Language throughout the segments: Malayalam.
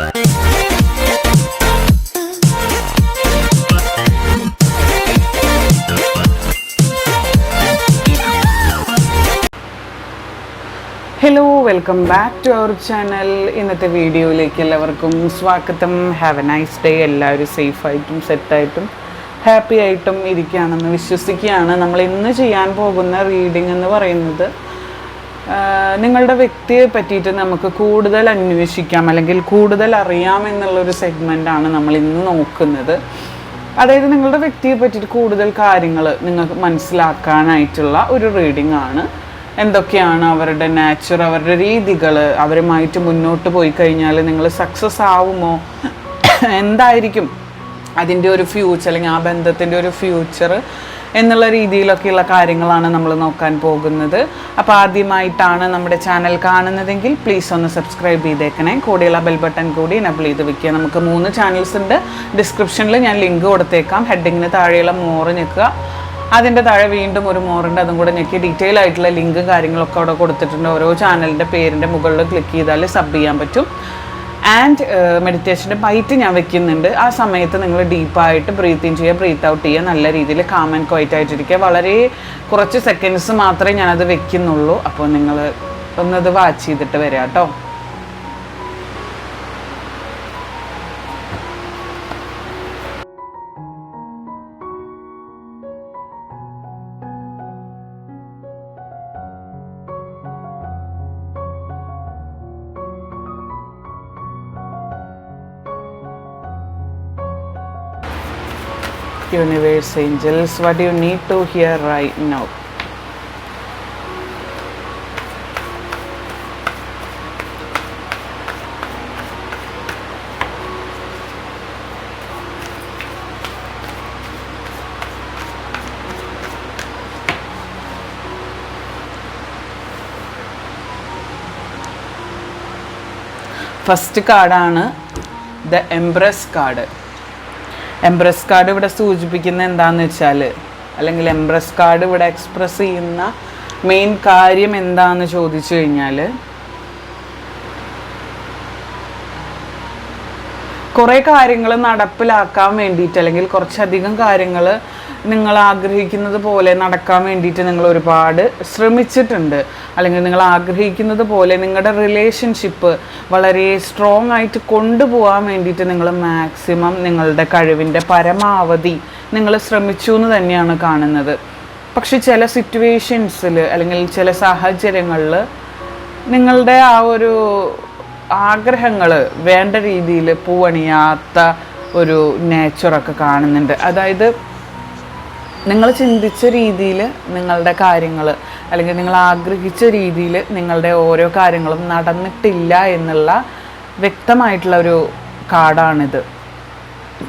Hello welcome back to our channel ഇന്നത്തെ വീഡിയോയിലേക്ക് എല്ലാവർക്കും സ്വാഗതം. ഹാവ് എ നൈസ് ഡേ എല്ലാവരും സേഫായിട്ടും സെറ്റായിട്ടും ഹാപ്പി ആയിട്ടും ഇരിക്കുകയാണെന്ന് വിശ്വസിക്കുകയാണ്. നമ്മൾ ഇന്ന് ചെയ്യാൻ പോകുന്ന റീഡിംഗ് എന്ന് പറയുന്നത് നിങ്ങളുടെ വ്യക്തിയെ പറ്റിയിട്ട് നമുക്ക് കൂടുതൽ അന്വേഷിക്കാം അല്ലെങ്കിൽ കൂടുതൽ അറിയാം എന്നുള്ളൊരു സെഗ്മെന്റാണ് നമ്മൾ ഇന്ന് നോക്കുന്നത്. അതായത് നിങ്ങളുടെ വ്യക്തിയെ പറ്റിയിട്ട് കൂടുതൽ കാര്യങ്ങൾ നിങ്ങൾക്ക് മനസ്സിലാക്കാനായിട്ടുള്ള ഒരു റീഡിംഗ് ആണ്. എന്തൊക്കെയാണ് അവരുടെ നാച്ചർ അവരുടെ രീതികൾ? അവരുമായിട്ട് മുന്നോട്ട് പോയി കഴിഞ്ഞാൽ നിങ്ങൾ സക്സസ് ആവുമോ? എന്തായിരിക്കും? അതിന്റെ ഒരു ഫ്യൂച്ചർ അല്ലെങ്കിൽ ആ ബന്ധത്തിന്റെ ഒരു ഫ്യൂച്ചർ എന്നുള്ള രീതിയിലൊക്കെയുള്ള കാര്യങ്ങളാണ് നമ്മൾ നോക്കാൻ പോകുന്നത്. അപ്പോൾ ആദ്യമായിട്ടാണ് നമ്മുടെ ചാനൽ കാണുന്നതെങ്കിൽ പ്ലീസ് ഒന്ന് സബ്സ്ക്രൈബ് ചെയ്തേക്കണേ. കൂടെയുള്ള ബെൽ ബട്ടൺ കൂടി എനബിൾ ചെയ്ത് വെക്കുക. നമുക്ക് മൂന്ന് ചാനൽസ് ഉണ്ട്. ഡിസ്ക്രിപ്ഷനിൽ ഞാൻ ലിങ്ക് കൊടുത്തേക്കാം. ഹെഡിങ്ങിന് താഴെയുള്ള മോറ് ഞെക്കുക. അതിന്റെ താഴെ വീണ്ടും ഒരു മോറുണ്ട് അതും കൂടെ ഞെക്കി ഡീറ്റെയിൽ ആയിട്ടുള്ള ലിങ്കും കാര്യങ്ങളൊക്കെ അവിടെ കൊടുത്തിട്ടുണ്ട്. ഓരോ ചാനലിന്റെ പേരിന്റെ മുകളിൽ ക്ലിക്ക് ചെയ്താൽ സബ് ചെയ്യാൻ പറ്റും. ആൻഡ് മെഡിറ്റേഷന്റെ ബൈറ്റ് ഞാൻ വെക്കുന്നുണ്ട്. ആ സമയത്ത് നിങ്ങൾ ഡീപ്പായിട്ട് ബ്രീത്ത് ഇൻ ചെയ്യുക ബ്രീത്ത് ഔട്ട് ചെയ്യുക നല്ല രീതിയിൽ കാം ആൻഡ് ക്വൈറ്റ് ആയിട്ടിരിക്കുക. വളരെ കുറച്ച് സെക്കൻഡ്സ് മാത്രമേ ഞാനത് വെക്കുന്നുള്ളൂ. അപ്പോൾ നിങ്ങൾ ഒന്നത് വാച്ച് ചെയ്തിട്ട് വരാം കേട്ടോ. universe angels what do you need to hear right now first കാർഡാണ് the embrace card embrace card ഇവിടെ സൂചിപ്പിക്കുന്ന എന്താണെന്ന് വെച്ചാൽ അല്ലെങ്കിൽ എംബ്രസ് കാർഡ് ഇവിടെ എക്സ്പ്രസ് ചെയ്യുന്ന മെയിൻ കാര്യം എന്താണെന്ന് ചോദിച്ചു കഴിഞ്ഞാൽ കുറേ കാര്യങ്ങൾ നടപ്പിലാക്കാൻ വേണ്ടിയിട്ട് അല്ലെങ്കിൽ കുറച്ചധികം കാര്യങ്ങൾ നിങ്ങൾ ആഗ്രഹിക്കുന്നത് പോലെ നടക്കാൻ വേണ്ടിയിട്ട് നിങ്ങൾ ഒരുപാട് ശ്രമിച്ചിട്ടുണ്ട്. അല്ലെങ്കിൽ നിങ്ങൾ ആഗ്രഹിക്കുന്നത് പോലെ നിങ്ങളുടെ റിലേഷൻഷിപ്പ് വളരെ സ്ട്രോങ് ആയിട്ട് കൊണ്ടുപോകാൻ വേണ്ടിയിട്ട് നിങ്ങൾ മാക്സിമം നിങ്ങളുടെ കഴിവിന്റെ പരമാവധി നിങ്ങൾ ശ്രമിച്ചു എന്ന് തന്നെയാണ് കാണുന്നത്. പക്ഷെ ചില സിറ്റുവേഷൻസിൽ അല്ലെങ്കിൽ ചില സാഹചര്യങ്ങളിൽ നിങ്ങളുടെ ആ ഒരു ആഗ്രഹങ്ങൾ വേണ്ട രീതിയിൽ പൂവണിയാത്ത ഒരു നേച്ചറൊക്കെ കാണുന്നുണ്ട്. അതായത് നിങ്ങൾ ചിന്തിച്ച രീതിയിൽ നിങ്ങളുടെ കാര്യങ്ങൾ അല്ലെങ്കിൽ നിങ്ങൾ ആഗ്രഹിച്ച രീതിയിൽ നിങ്ങളുടെ ഓരോ കാര്യങ്ങളും നടന്നിട്ടില്ല എന്നുള്ള വ്യക്തമായിട്ടുള്ള ഒരു കാർഡാണിത്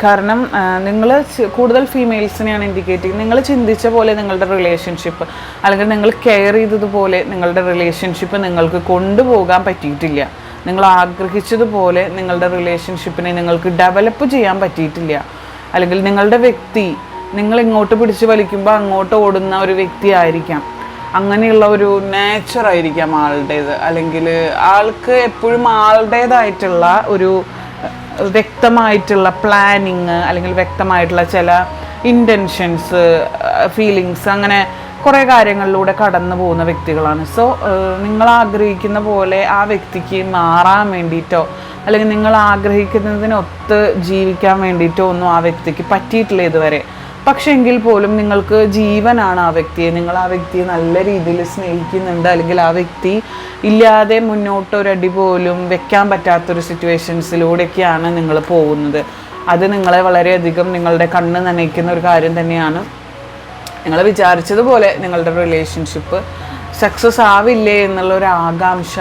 കാരണം നിങ്ങൾ കൂടുതൽ ഫീമെയിൽസിനെയാണ് ഇൻഡിക്കേറ്റ് ചെയ്യുന്നത്. നിങ്ങൾ ചിന്തിച്ച പോലെ നിങ്ങളുടെ റിലേഷൻഷിപ്പ് അല്ലെങ്കിൽ നിങ്ങൾ കെയർ ചെയ്തതുപോലെ നിങ്ങളുടെ റിലേഷൻഷിപ്പ് നിങ്ങൾക്ക് കൊണ്ടുപോകാൻ പറ്റിയിട്ടില്ല. നിങ്ങൾ ആഗ്രഹിച്ചതുപോലെ നിങ്ങളുടെ റിലേഷൻഷിപ്പിനെ നിങ്ങൾക്ക് ഡെവലപ്പ് ചെയ്യാൻ പറ്റിയിട്ടില്ല. അല്ലെങ്കിൽ നിങ്ങളുടെ വ്യക്തി നിങ്ങൾ ഇങ്ങോട്ട് പിടിച്ച് വലിക്കുമ്പോൾ അങ്ങോട്ട് ഓടുന്ന ഒരു വ്യക്തി ആയിരിക്കാം. അങ്ങനെയുള്ള ഒരു നേച്ചർ ആയിരിക്കാം ആളുടേത്. അല്ലെങ്കിൽ ആൾക്ക് എപ്പോഴും ആളുടേതായിട്ടുള്ള ഒരു വ്യക്തമായിട്ടുള്ള പ്ലാനിങ് അല്ലെങ്കിൽ വ്യക്തമായിട്ടുള്ള ചില ഇന്റൻഷൻസ് ഫീലിങ്സ് അങ്ങനെ കുറേ കാര്യങ്ങളിലൂടെ കടന്നു പോകുന്ന വ്യക്തികളാണ്. സോ നിങ്ങൾ ആഗ്രഹിക്കുന്ന പോലെ ആ വ്യക്തിക്ക് മാറാൻ വേണ്ടിയിട്ടോ അല്ലെങ്കിൽ നിങ്ങൾ ആഗ്രഹിക്കുന്നതിനൊത്ത് ജീവിക്കാൻ വേണ്ടിയിട്ടോ ഒന്നും ആ വ്യക്തിക്ക് പറ്റിയിട്ടില്ല ഇതുവരെ. പക്ഷേ എങ്കിൽ പോലും നിങ്ങൾക്ക് ജീവനാണ് ആ വ്യക്തിയെ. നിങ്ങൾ ആ വ്യക്തിയെ നല്ല രീതിയിൽ സ്നേഹിക്കുന്നുണ്ട് അല്ലെങ്കിൽ ആ വ്യക്തി ഇല്ലാതെ മുന്നോട്ട് ഒരടി പോലും വെക്കാൻ പറ്റാത്തൊരു സിറ്റുവേഷൻസിലൂടെയൊക്കെയാണ് നിങ്ങൾ പോകുന്നത്. അത് നിങ്ങളെ വളരെയധികം നിങ്ങളുടെ കണ്ണ് നനയ്ക്കുന്ന ഒരു കാര്യം തന്നെയാണ്. നിങ്ങൾ വിചാരിച്ചതുപോലെ നിങ്ങളുടെ റിലേഷൻഷിപ്പ് സക്സസ് ആവില്ലേ എന്നുള്ള ഒരു ആകാംക്ഷ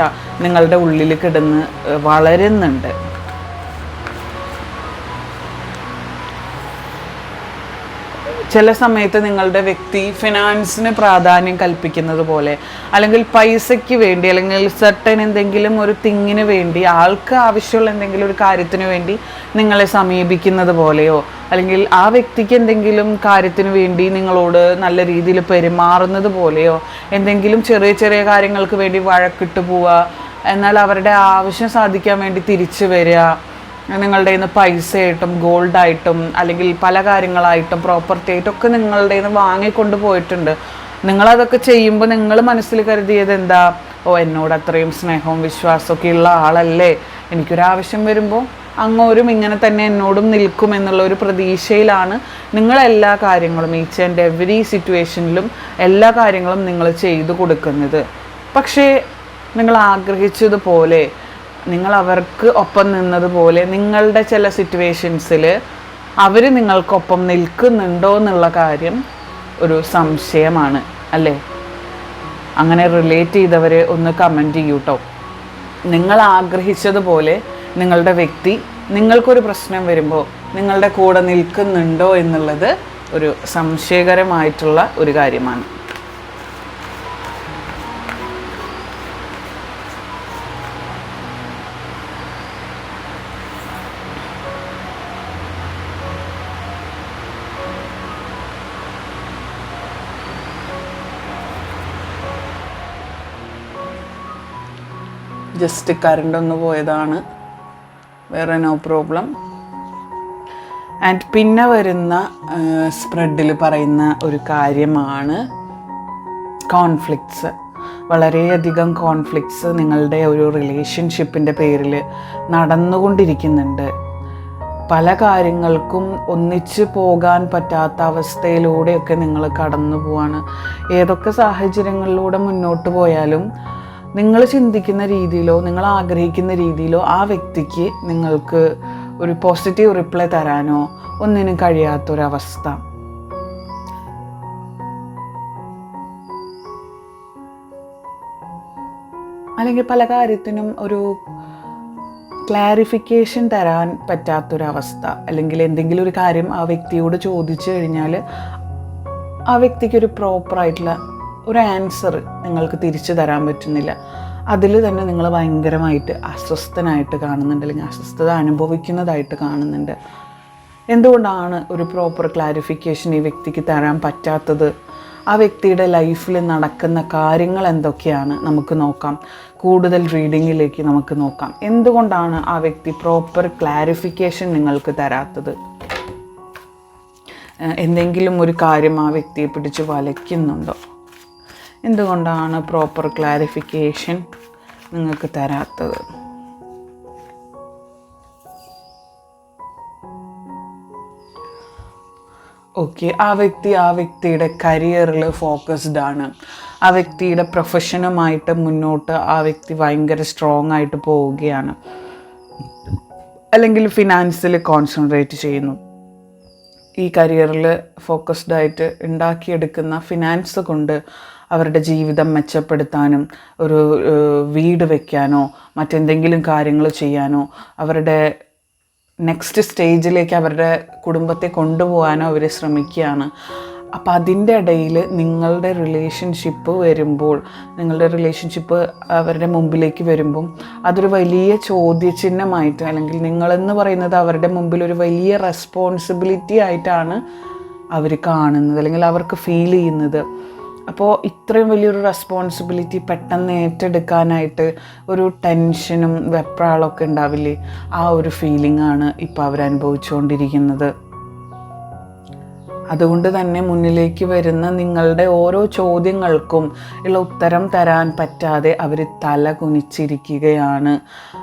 നിങ്ങളുടെ ഉള്ളിൽ കിടന്ന് വളരുന്നുണ്ട്. ചില സമയത്ത് നിങ്ങളുടെ വ്യക്തി ഫിനാൻസിന് പ്രാധാന്യം കൽപ്പിക്കുന്നത് പോലെ അല്ലെങ്കിൽ പൈസയ്ക്ക് വേണ്ടി അല്ലെങ്കിൽ സർട്ടൻ എന്തെങ്കിലും ഒരു തിങ്ങിന് വേണ്ടി ആൾക്ക് ആവശ്യമുള്ള എന്തെങ്കിലും ഒരു കാര്യത്തിന് വേണ്ടി നിങ്ങളെ സമീപിക്കുന്നത് പോലെയോ അല്ലെങ്കിൽ ആ വ്യക്തിക്ക് എന്തെങ്കിലും കാര്യത്തിന് വേണ്ടി നിങ്ങളോട് നല്ല രീതിയിൽ പെരുമാറുന്നത് പോലെയോ എന്തെങ്കിലും ചെറിയ ചെറിയ കാര്യങ്ങൾക്ക് വേണ്ടി വഴക്കിട്ട് പോവുക എന്നാൽ അവരുടെ ആവശ്യം സാധിക്കാൻ വേണ്ടി തിരിച്ചു വരിക നിങ്ങളുടെ നിന്ന് പൈസയായിട്ടും ഗോൾഡായിട്ടും അല്ലെങ്കിൽ പല കാര്യങ്ങളായിട്ടും പ്രോപ്പർട്ടി ആയിട്ടും ഒക്കെ നിങ്ങളുടെ നിന്ന് വാങ്ങിക്കൊണ്ട് പോയിട്ടുണ്ട്. നിങ്ങളതൊക്കെ ചെയ്യുമ്പോൾ നിങ്ങൾ മനസ്സിൽ കരുതിയത് എന്താ? ഓ എന്നോട് അത്രയും സ്നേഹവും വിശ്വാസമൊക്കെ ഉള്ള ആളല്ലേ. എനിക്കൊരാവശ്യം വരുമ്പോൾ അങ്ങോരും ഇങ്ങനെ തന്നെ എന്നോടും നിൽക്കും എന്നുള്ള ഒരു പ്രതീക്ഷയിലാണ് നിങ്ങളെല്ലാ കാര്യങ്ങളും ഈച്ച് ആൻഡ് എവറി സിറ്റുവേഷനിലും എല്ലാ കാര്യങ്ങളും നിങ്ങൾ ചെയ്തു കൊടുക്കുന്നത്. പക്ഷേ നിങ്ങൾ ആഗ്രഹിച്ചതുപോലെ നിങ്ങൾ അവർക്ക് ഒപ്പം നിന്നതുപോലെ നിങ്ങളുടെ ചില സിറ്റുവേഷൻസിൽ അവർ നിങ്ങൾക്കൊപ്പം നിൽക്കുന്നുണ്ടോ എന്നുള്ള കാര്യം ഒരു സംശയമാണ് അല്ലേ? അങ്ങനെ റിലേറ്റ് ചെയ്തവർ ഒന്ന് കമന്റ് ചെയ്യൂ കേട്ടോ നിങ്ങൾ ആഗ്രഹിച്ചതുപോലെ നിങ്ങളുടെ വ്യക്തി നിങ്ങൾക്കൊരു പ്രശ്നം വരുമ്പോൾ നിങ്ങളുടെ കൂടെ നിൽക്കുന്നുണ്ടോ എന്നുള്ളത് ഒരു സംശയകരമായിട്ടുള്ള ഒരു കാര്യമാണ്. ജസ്റ്റ് കറണ്ട് ഒന്ന് പോയതാണ്. വേറെ നോ പ്രോബ്ലം ആൻഡ് പിന്നെ വരുന്ന സ്പ്രെഡിൽ പറയുന്ന ഒരു കാര്യമാണ് കോൺഫ്ലിക്ട്സ് വളരെയധികം കോൺഫ്ലിക്ട്സ് നിങ്ങളുടെ ഒരു റിലേഷൻഷിപ്പിന്റെ പേരിൽ നടന്നുകൊണ്ടിരിക്കുന്നുണ്ട്. പല കാര്യങ്ങൾക്കും ഒന്നിച്ച് പോകാൻ പറ്റാത്ത അവസ്ഥയിലൂടെയൊക്കെ നിങ്ങൾ കടന്നു പോവാണ്. ഏതൊക്കെ സാഹചര്യങ്ങളിലൂടെ മുന്നോട്ട് പോയാലും നിങ്ങൾ ചിന്തിക്കുന്ന രീതിയിലോ നിങ്ങൾ ആഗ്രഹിക്കുന്ന രീതിയിലോ ആ വ്യക്തിക്ക് നിങ്ങൾക്ക് ഒരു പോസിറ്റീവ് റിപ്ലൈ തരാനോ ഒന്നിനും കഴിയാത്തൊരവസ്ഥ. അല്ലെങ്കിൽ പല കാര്യത്തിനും ഒരു ക്ലാരിഫിക്കേഷൻ തരാൻ പറ്റാത്തൊരവസ്ഥ. അല്ലെങ്കിൽ എന്തെങ്കിലും ഒരു കാര്യം ആ വ്യക്തിയോട് ചോദിച്ചു കഴിഞ്ഞാൽ ആ വ്യക്തിക്ക് ഒരു പ്രോപ്പറായിട്ടുള്ള ഒരു ആൻസർ നിങ്ങൾക്ക് തിരിച്ചു തരാൻ പറ്റുന്നില്ല. അതിൽ തന്നെ നിങ്ങൾ ഭയങ്കരമായിട്ട് അസ്വസ്ഥനായിട്ട് കാണുന്നുണ്ട് അല്ലെങ്കിൽ അസ്വസ്ഥത അനുഭവിക്കുന്നതായിട്ട് കാണുന്നുണ്ട്. എന്തുകൊണ്ടാണ് ഒരു പ്രോപ്പർ ക്ലാരിഫിക്കേഷൻ ഈ വ്യക്തിക്ക് തരാൻ പറ്റാത്തത്? ആ വ്യക്തിയുടെ ലൈഫിൽ നടക്കുന്ന കാര്യങ്ങൾ എന്തൊക്കെയാണ്? നമുക്ക് നോക്കാം. കൂടുതൽ റീഡിങ്ങിലേക്ക് നമുക്ക് നോക്കാം. എന്തുകൊണ്ടാണ് ആ വ്യക്തി പ്രോപ്പർ ക്ലാരിഫിക്കേഷൻ നിങ്ങൾക്ക് തരാത്തത്? എന്തെങ്കിലും ഒരു കാര്യം ആ വ്യക്തിയെ പിടിച്ച് വലയ്ക്കുന്നുണ്ടോ? എന്തുകൊണ്ടാണ് പ്രോപ്പർ ക്ലാരിഫിക്കേഷൻ നിങ്ങൾക്ക് തരാത്തത്? ഓക്കെ ആ വ്യക്തി ആ വ്യക്തിയുടെ കരിയറിൽ ഫോക്കസ്ഡ് ആണ്. ആ വ്യക്തിയുടെ പ്രൊഫഷനുമായിട്ട് മുന്നോട്ട് ആ വ്യക്തി ഭയങ്കര സ്ട്രോങ് ആയിട്ട് പോവുകയാണ്. അല്ലെങ്കിൽ ഫിനാൻസിൽ കോൺസെൻട്രേറ്റ് ചെയ്യുന്നു. ഈ കരിയറിൽ ഫോക്കസ്ഡ് ആയിട്ട് ഉണ്ടാക്കിയെടുക്കുന്ന ഫിനാൻസ് കൊണ്ട് അവരുടെ ജീവിതം മെച്ചപ്പെടുത്താനും ഒരു വീട് വെക്കാനോ മറ്റെന്തെങ്കിലും കാര്യങ്ങൾ ചെയ്യാനോ അവരുടെ നെക്സ്റ്റ് സ്റ്റേജിലേക്ക് അവരുടെ കുടുംബത്തെ കൊണ്ടുപോകാനോ അവർ ശ്രമിക്കുകയാണ്. അപ്പോൾ അതിന്റെ ഇടയിൽ നിങ്ങളുടെ റിലേഷൻഷിപ്പ് വരുമ്പോൾ നിങ്ങളുടെ റിലേഷൻഷിപ്പ് അവരുടെ മുമ്പിലേക്ക് വരുമ്പം അതൊരു വലിയ ചോദ്യചിഹ്നമായിട്ട് അല്ലെങ്കിൽ നിങ്ങളെന്ന് പറയുന്നത് അവരുടെ മുമ്പിൽ ഒരു വലിയ റെസ്പോൺസിബിലിറ്റി ആയിട്ടാണ് അവർ കാണുന്നത് അല്ലെങ്കിൽ അവർക്ക് ഫീൽ ചെയ്യുന്നത്. അപ്പോൾ ഇത്രയും വലിയൊരു റെസ്പോൺസിബിലിറ്റി പെട്ടെന്ന് ഏറ്റെടുക്കാനായിട്ട് ഒരു ടെൻഷനും വെപ്രാളൊക്കെ ഉണ്ടാവില്ലേ? ആ ഒരു ഫീലിംഗ് ആണ് ഇപ്പോൾ അവരനുഭവിച്ചുകൊണ്ടിരിക്കുന്നത്. അതുകൊണ്ട് തന്നെ മുന്നിലേക്ക് വരുന്ന നിങ്ങളുടെ ഓരോ ചോദ്യങ്ങൾക്കും ഉള്ള ഉത്തരം തരാൻ പറ്റാതെ അവർ തല കുനിച്ചിരിക്കുകയാണ്.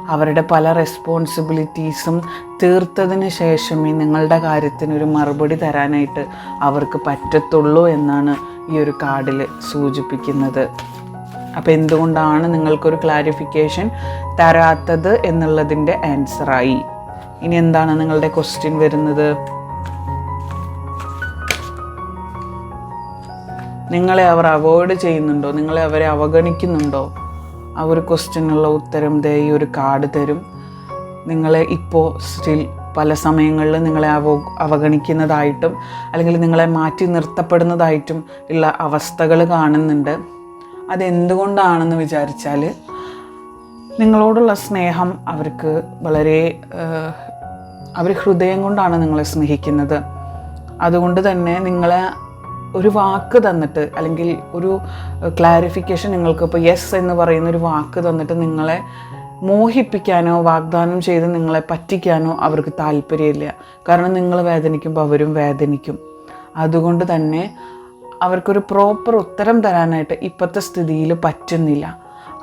അവരുടെ പല റെസ്പോൺസിബിലിറ്റീസും തീർത്തതിന് ശേഷമേ നിങ്ങളുടെ കാര്യത്തിനൊരു മറുപടി തരാനായിട്ട് അവർക്ക് പറ്റത്തുള്ളൂ എന്നാണ് ഈ ഒരു കാർഡിൽ സൂചിപ്പിക്കുന്നത്. അപ്പോൾ എന്തുകൊണ്ടാണ് നിങ്ങൾക്കൊരു ക്ലാരിഫിക്കേഷൻ തരാത്തത് എന്നുള്ളതിന്റെ ആൻസറായി ഇനി എന്താണ് നിങ്ങളുടെ ക്വസ്റ്റ്യൻ വരുന്നത്? നിങ്ങളെ അവർ അവോയ്ഡ് ചെയ്യുന്നുണ്ടോ? നിങ്ങളെ അവരെ അവഗണിക്കുന്നുണ്ടോ? ആ ഒരു ക്വസ്റ്റ്യനുള്ള ഉത്തരം ദേ ഈ ഒരു കാർഡ് തരും. നിങ്ങളെ ഇപ്പോൾ സ്റ്റിൽ പല സമയങ്ങളിൽ നിങ്ങളെ അവ അവഗണിക്കുന്നതായിട്ടും അല്ലെങ്കിൽ നിങ്ങളെ മാറ്റി നിർത്തപ്പെടുന്നതായിട്ടും ഉള്ള അവസ്ഥകൾ കാണുന്നുണ്ട്. അതെന്തുകൊണ്ടാണെന്ന് വിചാരിച്ചാൽ നിങ്ങളോടുള്ള സ്നേഹം അവർക്ക് വളരെ അവർ ഹൃദയം കൊണ്ടാണ് നിങ്ങളെ സ്നേഹിക്കുന്നത്. അതുകൊണ്ട് തന്നെ നിങ്ങളെ ഒരു വാക്ക് തന്നിട്ട് അല്ലെങ്കിൽ ഒരു ക്ലാരിഫിക്കേഷൻ നിങ്ങൾക്ക് ഇപ്പോൾ യെസ് എന്ന് പറയുന്ന ഒരു വാക്ക് തന്നിട്ട് നിങ്ങളെ മോഹിപ്പിക്കാനോ വാഗ്ദാനം ചെയ്ത് നിങ്ങളെ പറ്റിക്കാനോ അവർക്ക് താല്പര്യമില്ല. കാരണം നിങ്ങൾ വേദനിക്കുമ്പോൾ അവരും വേദനിക്കും. അതുകൊണ്ട് തന്നെ അവർക്കൊരു പ്രോപ്പർ ഉത്തരം തരാനായിട്ട് ഇപ്പോഴത്തെ സ്ഥിതിയിൽ പറ്റുന്നില്ല.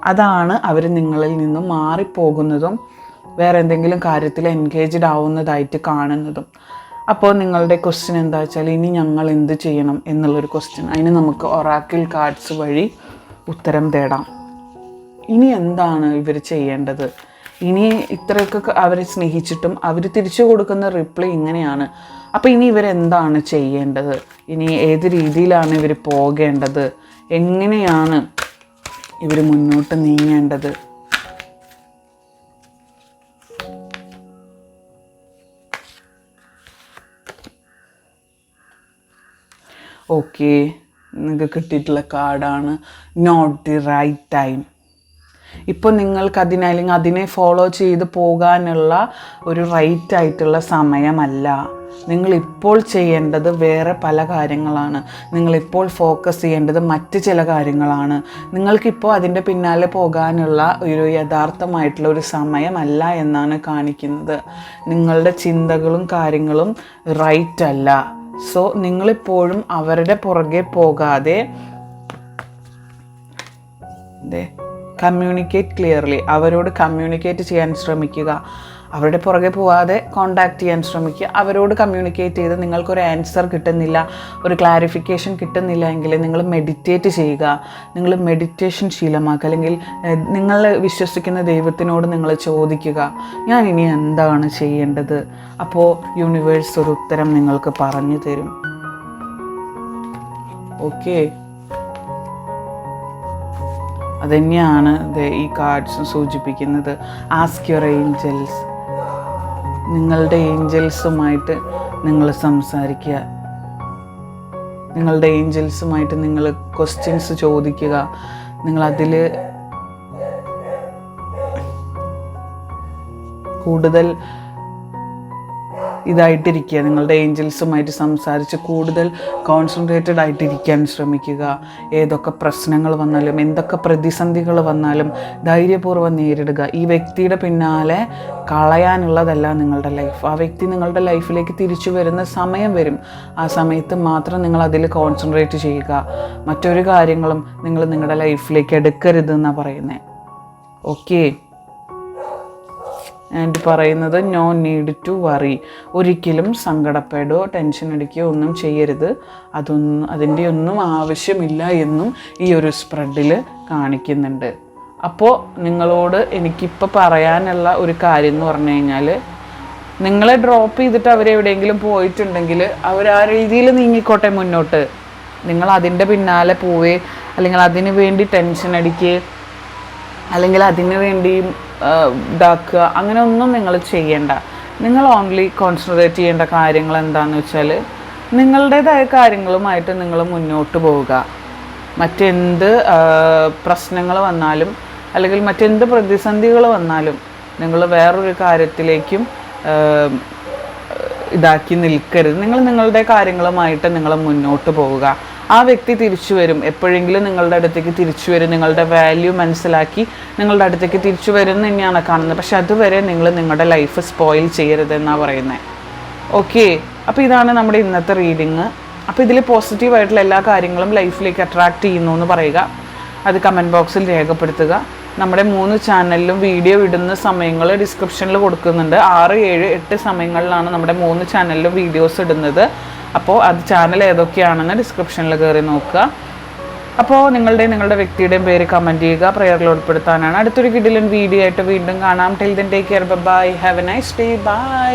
അതാണ് അവർ നിങ്ങളിൽ നിന്നും മാറിപ്പോകുന്നതും വേറെ എന്തെങ്കിലും കാര്യത്തിൽ എൻഗേജ്ഡ് ആവുന്നതായിട്ട് കാണുന്നതും. അപ്പോൾ നിങ്ങളുടെ ക്വസ്റ്റ്യൻ എന്താ വെച്ചാൽ ഇനി ഞങ്ങൾ എന്ത് ചെയ്യണം എന്നുള്ളൊരു ക്വസ്റ്റ്യൻ അതിന് നമുക്ക് ഒറാക്കിൾ കാർഡ്സ് വഴി ഉത്തരം തേടാം. ഇനി എന്താണ് ഇവർ ചെയ്യേണ്ടത്? ഇനി ഇത്രയൊക്കെ അവരെ സ്നേഹിച്ചിട്ടും അവർ തിരിച്ചു കൊടുക്കുന്ന റിപ്ലൈ ഇങ്ങനെയാണ്. അപ്പോൾ ഇനി ഇവരെന്താണ് ചെയ്യേണ്ടത്? ഇനി ഏത് രീതിയിലാണ് ഇവർ പോകേണ്ടത്? എങ്ങനെയാണ് ഇവർ മുന്നോട്ട് നീങ്ങേണ്ടത്? ഓക്കെ. നിങ്ങൾക്ക് കിട്ടിയിട്ടുള്ള കാർഡാണ്. നോട്ട് ദി റൈറ്റ് ടൈം ഇപ്പോൾ നിങ്ങൾക്ക് അതിനെ അല്ലെങ്കിൽ അതിനെ ഫോളോ ചെയ്ത് പോകാനുള്ള ഒരു റൈറ്റ് ആയിട്ടുള്ള സമയമല്ല. നിങ്ങൾ ഇപ്പോൾ ചെയ്യേണ്ടത് വേറെ പല കാര്യങ്ങളാണ്. നിങ്ങളിപ്പോൾ ഫോക്കസ് ചെയ്യേണ്ടത് മറ്റ് ചില കാര്യങ്ങളാണ്. നിങ്ങൾക്കിപ്പോൾ അതിന്റെ പിന്നാലെ പോകാനുള്ള ഒരു യഥാർത്ഥമായിട്ടുള്ള ഒരു സമയമല്ല എന്നാണ് കാണിക്കുന്നത്. നിങ്ങളുടെ ചിന്തകളും കാര്യങ്ങളും റൈറ്റ് അല്ല. സോ നിങ്ങളിപ്പോഴും അവരുടെ പുറകെ പോകാതെ കമ്മ്യൂണിക്കേറ്റ് ക്ലിയർലി അവരോട് കമ്മ്യൂണിക്കേറ്റ് ചെയ്യാൻ ശ്രമിക്കുക. അവരുടെ പുറകെ പോവാതെ കോണ്ടാക്ട് ചെയ്യാൻ ശ്രമിക്കുക. അവരോട് കമ്മ്യൂണിക്കേറ്റ് ചെയ്ത് നിങ്ങൾക്കൊരു ആൻസർ കിട്ടുന്നില്ല ഒരു ക്ലാരിഫിക്കേഷൻ കിട്ടുന്നില്ല എങ്കിൽ നിങ്ങൾ മെഡിറ്റേറ്റ് ചെയ്യുക. നിങ്ങൾ മെഡിറ്റേഷൻ ശീലമാക്കുക. അല്ലെങ്കിൽ നിങ്ങൾ വിശ്വസിക്കുന്ന ദൈവത്തിനോട് നിങ്ങൾ ചോദിക്കുക. ഞാൻ ഇനി എന്താണ് ചെയ്യേണ്ടത്? അപ്പോൾ യൂണിവേഴ്സ് ഒരു ഉത്തരം നിങ്ങൾക്ക് പറഞ്ഞു തരും. ഓക്കേ അതുതന്നെയാണ് ഈ കാർഡ്സ് സൂചിപ്പിക്കുന്നത്. ആസ്ക് യുവർ ഏഞ്ചൽസ് നിങ്ങളുടെ ഏഞ്ചൽസുമായിട്ട് നിങ്ങൾ സംസാരിക്കുക. നിങ്ങളുടെ ഏഞ്ചൽസുമായിട്ട് നിങ്ങൾ ക്വസ്റ്റ്യൻസ് ചോദിക്കുക. നിങ്ങൾ നിങ്ങളതിൽ കൂടുതൽ ഇതായിട്ടിരിക്കുക. നിങ്ങളുടെ ഏഞ്ചൽസുമായിട്ട് സംസാരിച്ച് കൂടുതൽ കോൺസെൻട്രേറ്റഡ് ആയിട്ടിരിക്കാൻ ശ്രമിക്കുക. ഏതൊക്കെ പ്രശ്നങ്ങൾ വന്നാലും എന്തൊക്കെ പ്രതിസന്ധികൾ വന്നാലും ധൈര്യപൂർവം നേരിടുക. ഈ വ്യക്തിയുടെ പിന്നാലെ കളയാനുള്ളതല്ല നിങ്ങളുടെ ലൈഫ് ആ വ്യക്തി നിങ്ങളുടെ ലൈഫിലേക്ക് തിരിച്ചു വരുന്ന സമയം വരും. ആ സമയത്ത് മാത്രം നിങ്ങൾ അതിൽ കോൺസെൻട്രേറ്റ് ചെയ്യുക. മറ്റൊരു കാര്യങ്ങളും നിങ്ങൾ നിങ്ങളുടെ ലൈഫിലേക്ക് എടുക്കരുതെന്നാണ് പറയുന്നത് ഓക്കേ ആൻഡ് പറയുന്നത് നോ നീഡ് ടു വറി ഒരിക്കലും സങ്കടപ്പെടുകയോ ടെൻഷൻ അടിക്കുകയോ ഒന്നും ചെയ്യരുത്. അതൊന്നും അതിന്റെ ഒന്നും ആവശ്യമില്ല എന്നും ഈ ഒരു സ്പ്രെഡിൽ കാണിക്കുന്നുണ്ട്. അപ്പോൾ നിങ്ങളോട് എനിക്കിപ്പോൾ പറയാനുള്ള ഒരു കാര്യം എന്ന് പറഞ്ഞു കഴിഞ്ഞാൽ നിങ്ങളെ ഡ്രോപ്പ് ചെയ്തിട്ട് അവരെവിടെയെങ്കിലും പോയിട്ടുണ്ടെങ്കിൽ അവർ ആ രീതിയിൽ നീങ്ങിക്കോട്ടെ മുന്നോട്ട്. നിങ്ങൾ അതിന്റെ പിന്നാലെ പോവേ അല്ലെങ്കിൽ അതിന് വേണ്ടി ടെൻഷൻ അടിക്കുക അല്ലെങ്കിൽ അതിന് വേണ്ടി ഇതാക്കുക അങ്ങനെ ഒന്നും നിങ്ങൾ ചെയ്യേണ്ട. നിങ്ങൾ ഓൺലി കോൺസെൻട്രേറ്റ് ചെയ്യേണ്ട കാര്യങ്ങൾ എന്താണെന്ന് വെച്ചാൽ നിങ്ങളുടേതായ കാര്യങ്ങളുമായിട്ട് നിങ്ങൾ മുന്നോട്ട് പോവുക. മറ്റെന്ത് പ്രശ്നങ്ങൾ വന്നാലും അല്ലെങ്കിൽ മറ്റെന്ത് പ്രതിസന്ധികൾ വന്നാലും നിങ്ങൾ വേറൊരു കാര്യത്തിലേക്കും ഇതാക്കി നിൽക്കരുത്. നിങ്ങൾ നിങ്ങളുടെ കാര്യങ്ങളുമായിട്ട് നിങ്ങൾ മുന്നോട്ട് പോവുക. ആ വ്യക്തി തിരിച്ചു വരും. എപ്പോഴെങ്കിലും നിങ്ങളുടെ അടുത്തേക്ക് തിരിച്ചു വരും. നിങ്ങളുടെ വാല്യൂ മനസ്സിലാക്കി നിങ്ങളുടെ അടുത്തേക്ക് തിരിച്ചു വരും തന്നെയാണ് കാണുന്നത്. പക്ഷെ അതുവരെ നിങ്ങൾ നിങ്ങളുടെ ലൈഫ് സ്പോയിൽ ചെയ്യരുതെന്നാണ് പറയുന്നത് ഓക്കെ അപ്പോൾ ഇതാണ് നമ്മുടെ ഇന്നത്തെ റീഡിങ് അപ്പോൾ ഇതിൽ പോസിറ്റീവായിട്ടുള്ള എല്ലാ കാര്യങ്ങളും ലൈഫിലേക്ക് അട്രാക്റ്റ് ചെയ്യുന്നു എന്ന് പറയുക. അത് കമന്റ് ബോക്സിൽ രേഖപ്പെടുത്തുക. നമ്മുടെ മൂന്ന് ചാനലിലും വീഡിയോ ഇടുന്ന സമയങ്ങൾ ഡിസ്ക്രിപ്ഷനിൽ കൊടുക്കുന്നുണ്ട്. ആറ് ഏഴ് എട്ട് സമയങ്ങളിലാണ് നമ്മുടെ മൂന്ന് ചാനലിലും വീഡിയോസ് ഇടുന്നത്. അപ്പോൾ അത് ചാനൽ ഏതൊക്കെയാണെന്ന് ഡിസ്ക്രിപ്ഷനിൽ കയറി നോക്കുക. അപ്പോൾ നിങ്ങളുടെ നിങ്ങളുടെ വ്യക്തിയുടെയും പേര് കമന്റ് ചെയ്യുക പ്രയറിൽ ഉൾപ്പെടുത്താനാണ്. അടുത്തൊരു കിടിലൻ വീഡിയോ ആയിട്ട് വീണ്ടും കാണാം. Till then take care bye have a nice day bye